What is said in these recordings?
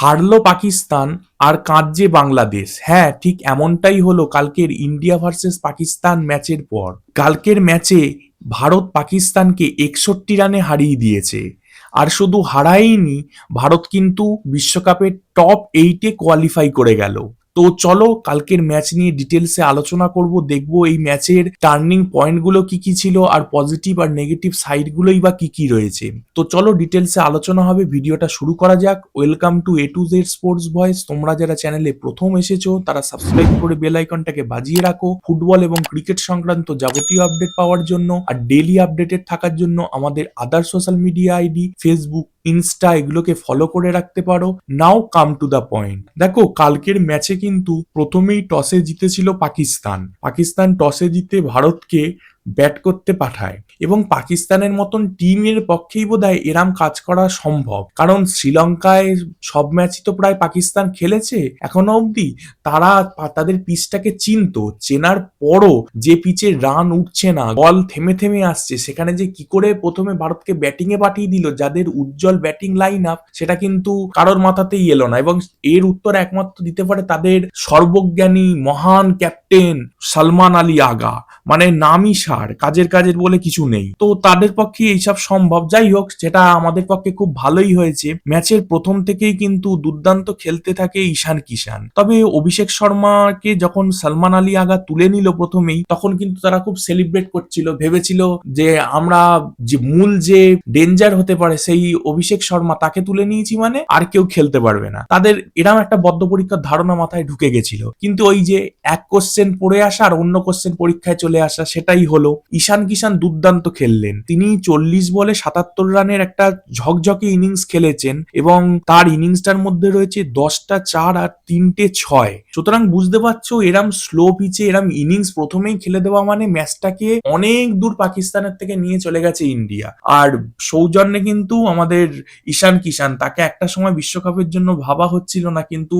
হারলো পাকিস্তান আর কাঁদছে বাংলাদেশ। হ্যাঁ ঠিক এমনটাই হলো কালকের ইন্ডিয়া ভার্সেস পাকিস্তান ম্যাচের পর। কালকের ম্যাচে ভারত পাকিস্তানকে একষট্টি রানে হারিয়ে দিয়েছে। আর শুধু হারায়নি, ভারত কিন্তু বিশ্বকাপের টপ এইটে কোয়ালিফাই করে গেল। তো চলো কালকের ম্যাচ নিয়ে ডিটেলসে আলোচনা করব, দেখব এই ম্যাচের টার্নিং পয়েন্টগুলো কি কি ছিল আর পজিটিভ আর নেগেটিভ সাইডগুলোই বা কি কি রয়েছে। তো চলো ডিটেলসে আলোচনা হবে, ভিডিওটা শুরু করা যাক। Welcome to A to Z sports voice তোমরা যারা চ্যানেলে প্রথম এসেছ, তারা সাবস্ক্রাইব করে বেল আইকনটাকে বাজিয়ে রাখো। ফুটবল এবং ক্রিকেট সংক্রান্ত যাবতীয় আপডেট পাওয়ার জন্য আর ডেইলি আপডেটেড থাকার জন্য আমাদের other social media ID Facebook Insta এগুলোকে ফলো করে রাখতে পারো। Now come to the point দেখো, কালকের ম্যাচে কিন্তু প্রথমেই টসে জিতেছিল পাকিস্তান। পাকিস্তান টসে জিতে ভারতকে ব্যাট করতে পাঠায় এবং পাকিস্তানের মতন টিমের পক্ষেই বোধহয় এরাম কাজ করা সম্ভব। কারণ শ্রীলঙ্কায় সব ম্যাচই তো প্রায় পাকিস্তান খেলেছে, এখনও অবধি তারা তাদের পিচটাকে চিনতো, চেনার পরও যে পিচে রান উঠছে না, বল থেমে থেমে আসছে, সেখানে যে কি করে প্রথমে ভারতকে ব্যাটিং এ পাঠিয়ে দিল, যাদের উজ্জ্বল ব্যাটিং লাইন আপ সেটা কিন্তু কারোর মাথাতেই এলো না এবং এর উত্তর একমাত্র দিতে পারে তাদের সর্বজ্ঞানী মহান ক্যাপ্টেন সালমান আলী আগা। মানে নামই সার কাজের কাজের বলে কিছু নেই। তো তাদের পক্ষে এইসব সম্ভব। যাই হোক সেটা আমাদের পক্ষে খুব ভালোই হয়েছে, ম্যাচের প্রথম থেকেই কিন্তু দুর্দান্ত খেলতে থাকে ঈশান কিষান। তবে অভিষেক শর্মাকে যখন সালমান আলী আগা তুলে নিল প্রথমেই, তখন কিন্তু তারা খুব সেলিব্রেট করছিল, ভেবেছিল যে আমরা যে মূল যে ডেঞ্জার হতে পারে, সেই অভিষেক শর্মা তাকে তুলে নিয়েছি মানে আর কেউ খেলতে পারবে না। তাদের এরম একটা বদ্ধ পরীক্ষার ধারণা মাথায় ঢুকে গেছিল। কিন্তু ওই যে এক কোশ্চেন পড়ে আসা আর অন্য কোশ্চেন পরীক্ষায় চলে আসা, সেটাই হলো ঈশান কিষান দুর্দান্ত খেললেন। তিনি চল্লিশ বলে সাতাত্তর রানের একটা ঝকঝকে ইনিংস খেলেছেন এবং তার ইনিংসটার মধ্যে রয়েছে দশটা চার আর তিনটে ছয়। সুতরাং বুঝতে পারছ, এরম স্লো পিচে এরম ইনিংস প্রথমেই খেলে দেওয়া মানে ম্যাচটাকে অনেক দূর পাকিস্তানের থেকে নিয়ে চলে গেছে ইন্ডিয়া। আর সৌজন্যে কিন্তু আমাদের ঈশান কিষান তাকে একটা সময় বিশ্বকাপের জন্য ভাবা হচ্ছিল না, কিন্তু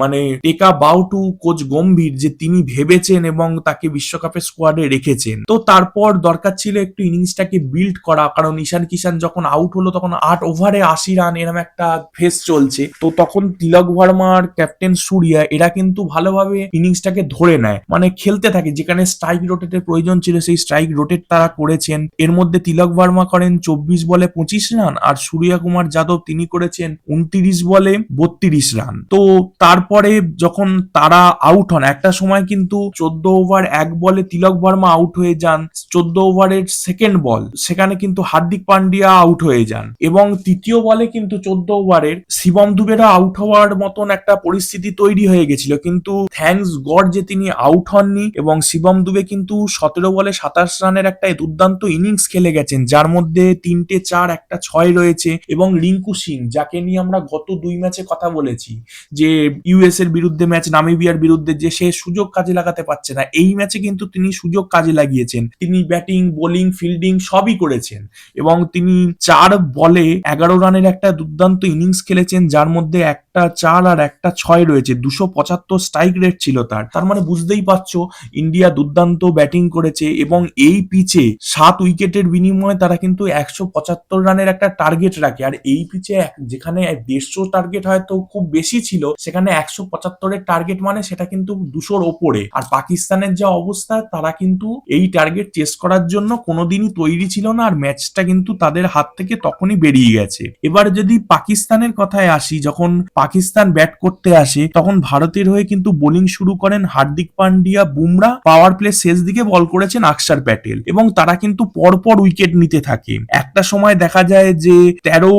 মানে টেকা বাউ টু কোচ গম্ভীর যে তিনি ভেবেছেন এবং তাকে বিশ্বকাপের স্কোয়াডে রেখেছেন। তো তারপর দরকার ছিল একটু ইনিংসটাকে বিল্ড করা। কারণ ঈশান কিষান যখন আউট হলো, তখন আট ওভারে আশি রান এরম একটা ফেস চলছে। তো তখন তিলক ভার্মার ক্যাপ্টেন সুরিয়া, এরা কিন্তু ভালোভাবে ইনিংসটাকে ধরে নেয়। মানে খেলতে থাকে। যেখানে স্ট্রাইক রোটেটের প্রয়োজন ছিল, সেই স্ট্রাইক রোটেট তারা করেছেন। এর মধ্যে তিলক ভার্মা করেন চব্বিশ বলে পঁচিশ রান আর সূর্যা কুমার যাদব তিনি করেছেন উনত্রিশ বলে বত্রিশ রান তো তারপরে যখন তারা আউট হন, একটা সময় কিন্তু চোদ্দ ওভার এক বলে তিলক ভার্মা আউট হয়ে যান। চোদ্দ ওভারের সেকেন্ড বল সেখানে কিন্তু হার্দিক পান্ডিয়া আউট হয়ে যান। এবং তৃতীয় বলে কিন্তু চোদ্দ ওভারের শিবম দুবেরা আউট হওয়ার মতন একটা পরিস্থিতি তৈরি হয়ে গেছিল। কিন্তু থ্যাঙ্কস গড যে তিনি আউট হননি এবং শিবম দুবে কিন্তু সতেরো বলে সাতাশ রানের একটা দুর্দান্ত ইনিংস খেলে গেছেন, যার মধ্যে তিনটে চার, একটা ছয় রয়েছে এবং রিঙ্কু সিং, যাকে নিয়ে আমরা গত দুই ম্যাচে কথা বলেছি যে ইউএস এর বিরুদ্ধে ম্যাচ, নামিবিয়ার বিরুদ্ধে যে সে সুযোগ কাজে লাগাতে পারছে না, এই ম্যাচে কিন্তু তিনি সুযোগ কাজে লাগিয়েছেন। তিনি ব্যাটিং, বোলিং, ফিল্ডিং সবই করেছেন এবং তিনি চার বলে এগারো রানের একটা দুর্দান্ত ইনিংস খেলেছেন, যার মধ্যে একটা চার আর একটা ছয় রয়েছে। দুশো পঁচাত্তর স্ট্রাইক রেট ছিল তার। তার মানে বুঝতেই পারছ, ইন্ডিয়া দুর্দান্ত ব্যাটিং করেছে এবং এই পিচে সাত উইকেটের বিনিময়ে তারা কিন্তু একশো পঁচাত্তর রানের একটা টার্গেট রাখে। আর এই পিচে যেখানে দেড়শো টার্গেট হয়তো খুব বেশি ছিল, সেখানে একশো পঁচাত্তরের টার্গেট মানে সেটা কিন্তু দুশোর ওপরে। আর পাকিস্তানের যা অবস্থা, তারা কিন্তু এই টার্গেট চেস করার জন্য কোনোদিনই তৈরি ছিল না আর ম্যাচটা কিন্তু তাদের হাত থেকে তখনই বেরিয়ে গেছে। এবার যদি পাকিস্তানের কথায় আসি, যখন পাকিস্তান ব্যাট করতে আসে, তখন ভারতের হয়ে কিন্তু বোলিং শুরু করেন হার্দিক পান্ডিয়া, বুমরা পাওয়ার প্লে শেষ দিকে বল করেছেন আকসার প্যাটেল এবং তারা কিন্তু পরপর উইকেট নিতে থাকে। একটা সময় দেখা যায় যে তেরো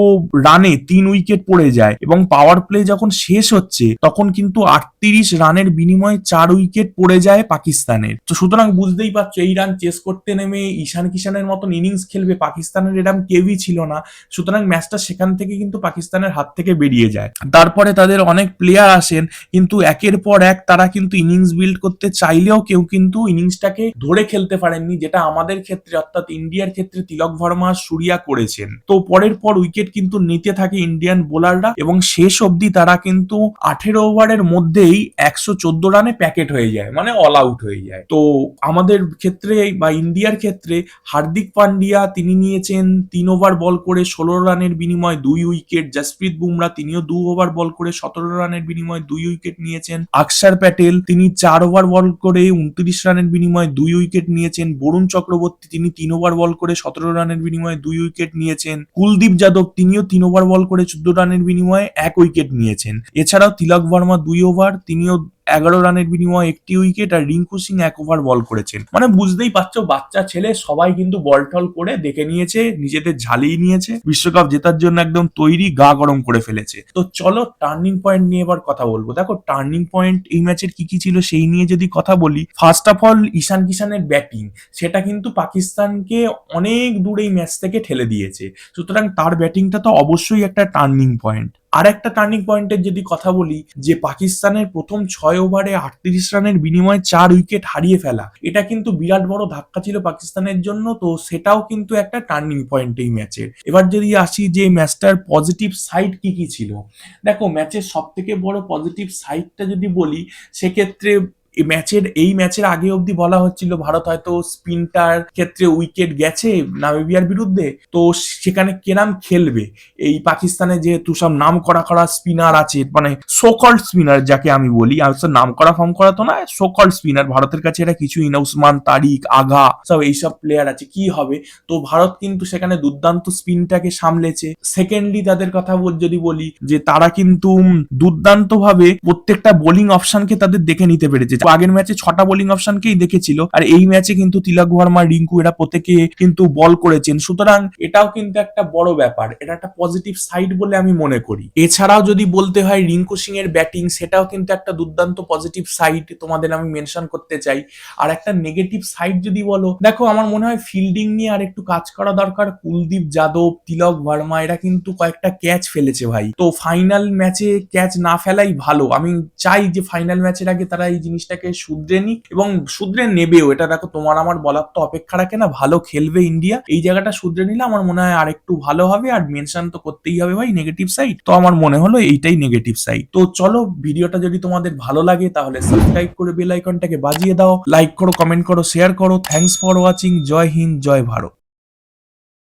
রানে তিন উইকেট পড়ে যায় এবং পাওয়ার প্লে যখন শেষ হচ্ছে, তখন কিন্তু আটত্রিশ রানের বিনিময়ে চার উইকেট পড়ে যায় পাকিস্তানের। তো সুতরাং বুঝতেই পারছ, এই রান চেস করতে নেমে ঈশান কিষানের মতন ইনিংস খেলবে, পাকিস্তানের এরম কেউই ছিল না। সুতরাং ম্যাচটা সেখান থেকে কিন্তু পাকিস্তানের হাত থেকে বেরিয়ে যায়। তারপরে তাদের অনেক প্লেয়ার আসেন, কিন্তু একের পর এক তারা কিন্তু ইনিংস বিল্ড করতে চাইলেও কেউ কিন্তু ইনিংসটাকে ধরে খেলতে পারেননি, যেটা আমাদের ক্ষেত্রে অর্থাৎ ইন্ডিয়ার ক্ষেত্রে তিলক ভার্মা সুরিয়া করেছেন। তো পরের পর উইকেট কিন্তু নিতে থাকে ইন্ডিয়ান বোলাররা এবং শেষ অবধি তারা কিন্তু আঠেরো ওভারের মধ্যেই একশো চোদ্দ রানে প্যাকেট হয়ে যায় মানে অল আউট হয়ে যায়। তো আমাদের ক্ষেত্রে বা ইন্ডিয়ার ক্ষেত্রে হার্দিক পান্ডিয়া তিনি নিয়েছেন তিন ওভার বল করে ষোলো রানের বিনিময়ে দুই উইকেট জসপ্রীত বুমরা তিনিও দু ওভার বল করে সতেরো রানের বিনিময়ে দুই উইকেট নিয়েছেন। আকসার প্যাটেল তিনি চার ওভার বল করে উনত্রিশ রানের বিনিময়ে দুই উইকেট নিয়েছেন। বরুণ চক্রবর্তী তিনি তিন ওভার বল করে সতেরো রানের বিনিময়ে দুই উইকেট নিয়েছেন। কুলদীপ যাদব তিনিও তিন ওভার বল করে চোদ্দ রানের বিনিময়ে এক উইকেট নিয়েছেন। এছাড়াও তিলক বর্মা দুই ওভার তিনিও এগারো রানের বিনিময়ে একটি উইকেট আর রিঙ্কু সিং এক ওভার বল করেছেন। মানে বুঝতেই পারছ, বাচ্চা ছেলে, সবাই কিন্তু বল টল করে দেখে নিয়েছে, নিজেদের ঝালিয়ে নিয়েছে, বিশ্বকাপ জেতার জন্য একদম তৈরি গা গরম করে ফেলেছে। তো চলো টার্নিং পয়েন্ট নিয়ে এবার কথা বলব। দেখো টার্নিং পয়েন্ট এই ম্যাচের কি কি ছিল সেই নিয়ে যদি কথা বলি ফার্স্ট অফ অল ঈশান কিষানের ব্যাটিং সেটা কিন্তু পাকিস্তানকে অনেক দূর এই ম্যাচ থেকে ঠেলে দিয়েছে। সুতরাং তার ব্যাটিংটা তো অবশ্যই একটা টার্নিং পয়েন্ট আর একটা টার্নিং পয়েন্টের যদি কথা বলি, যে পাকিস্তানের প্রথম ছয় ওভারে আটত্রিশ রানের বিনিময়ে চার উইকেট হারিয়ে ফেলা, এটা কিন্তু বিরাট বড় ধাক্কা ছিল পাকিস্তানের জন্য, তো সেটাও কিন্তু একটা টার্নিং পয়েন্ট এই ম্যাচের এবার যদি আসি যে ম্যাচটার পজিটিভ সাইড কি কি ছিল? দেখো ম্যাচের সব থেকে বড় পজিটিভ সাইডটা যদি বলি, সেক্ষেত্রে ম্যাচের এই ম্যাচের আগে অবধি বলা হচ্ছিল ভারত হয়তো স্পিনটার ক্ষেত্রে উইকেট গেছে নামিবিয়ার বিরুদ্ধে। তো সেখানে কেরাম খেলবে? এই পাকিস্তানে যেহেতু সব নাম করা করা স্পিনার আছে মানে সোকল স্পিনার যাকে আমি বলি নাম করা ফর্ম করা তো না সোকল স্পিনার ভারতের কাছে এটা কিছুই না, উসমান তারিক আগা সব এইসব প্লেয়ার আছে, কি হবে? তো ভারত কিন্তু সেখানে দুর্দান্ত স্পিনটাকে সামলেছে। সেকেন্ডলি তাদের কথা যদি বলি যে তারা কিন্তু দুর্দান্ত ভাবে প্রত্যেকটা বোলিং অপশনকে তাদের দেখে নিতে পেরেছে। আগের ম্যাচে ছটা বোলিং অপশনকেই দেখেছিল, আর এই ম্যাচে কিন্তু তিলক ভার্মা রিঙ্কু, এরা প্রত্যেকে কিন্তু বল করেছেন। সুতরাং এটাও কিন্তু একটা বড় ব্যাপার, এটা একটা পজিটিভ সাইড বলে আমি মনে করি। এছাড়াও যদি বলতে হয় রিঙ্কু সিং এর ব্যাটিং সেটাও কিন্তু একটা দুর্দান্ত পজিটিভ সাইড তোমাদের আমি মেনশন করতে চাই। আর একটা নেগেটিভ সাইড যদি বলো, দেখো আমার মনে হয় ফিল্ডিং নিয়ে আর একটু কাজ করা দরকার। কুলদীপ যাদব, তিলক ভার্মা এরা কিন্তু কয়েকটা ক্যাচ ফেলেছে ভাই। তো ফাইনাল ম্যাচে ক্যাচ না ফেলাই ভালো। আমি চাই যে ফাইনাল ম্যাচের আগে তারা এই জিনিসটাকে শুধরে নিক এবং শুধরে নেবেও। এটা দেখো, তোমার আমার বলার তো অপেক্ষা রাখে না, ভালো খেলবে ইন্ডিয়া। এই জায়গাটা শুধরে নিলে আমার মনে হয় আর একটু ভালো হবে আর মেনশন তো করতেই হবে ভাই নেগেটিভ সাইড তো আমার মনে হলো এইটাই নেগেটিভ সাইড তো চলো, ভিডিওটা যদি তোমাদের ভালো লাগে তাহলে সাবস্ক্রাইব করে বেল আইকনটাকে বাজিয়ে দাও। লাইক করো কমেন্ট করো শেয়ার করো। Thanks for watching Jai Hind, Jai Bharat.